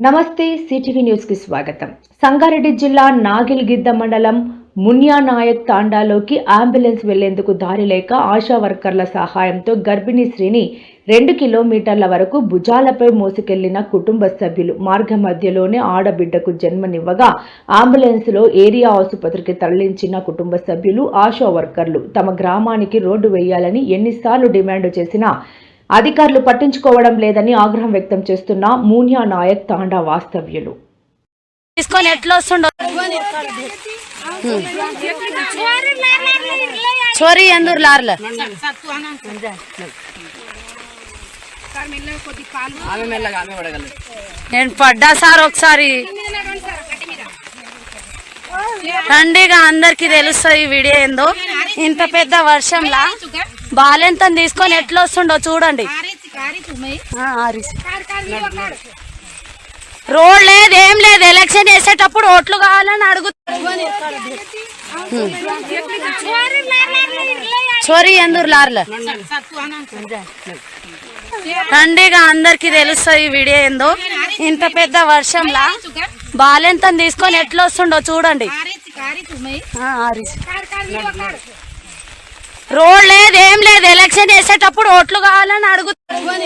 నమస్తే సిటీవీ న్యూస్కి స్వాగతం. సంగారెడ్డి జిల్లా నాగిల్గిద్ద మండలం మున్యానాయక్ తాండాలోకి అంబులెన్స్ వెళ్ళేందుకు దారి లేక ఆశా వర్కర్ల సహాయంతో గర్భిణీ స్త్రీని రెండు కిలోమీటర్ల వరకు భుజాలపై మోసుకెళ్ళిన కుటుంబ సభ్యులు మార్గ మధ్యలోనే ఆడబిడ్డకు జన్మనివ్వగా అంబులెన్స్లో ఏరియా ఆసుపత్రికి తరలించిన కుటుంబ సభ్యులు ఆశా వర్కర్లు తమ గ్రామానికి రోడ్డు వేయాలని ఎన్నిసార్లు డిమాండ్ చేసినా అధికారులు పట్టించుకోవడం లేదని ఆగ్రహం వ్యక్తం చేస్తున్న మూన్యా నాయక్ తాండా వాస్తవ్యులు. తీసుకొని ఎట్లా వస్తుండో? చోరీ ఎందురు లార్ల? నేను పడ్డా సార్ ఒకసారి. రండిగా అందరికి తెలుస్తుంది ఈ వీడియో ఏందో. ఇంత పెద్ద వర్షంలా బాలెంత తీసుకొని ఎట్లా వస్తుండో చూడండి. రోడ్ లేదు ఏం లేదు. ఎలక్షన్ చేసేటప్పుడు ఓట్లు కావాలని అడుగు చోరీ ఎందురు లార్ల? రండిగా అందరికి తెలుస్తుంది ఈ వీడియో ఏందో. ఇంత పెద్ద వర్షంలా బాలెంత తీసుకొని ఎట్లా వస్తుండో చూడండి. రోడ్ లేదు ఏం లేదు. ఎలక్షన్ చేసేటప్పుడు ఓట్లు కావాలని అడుగు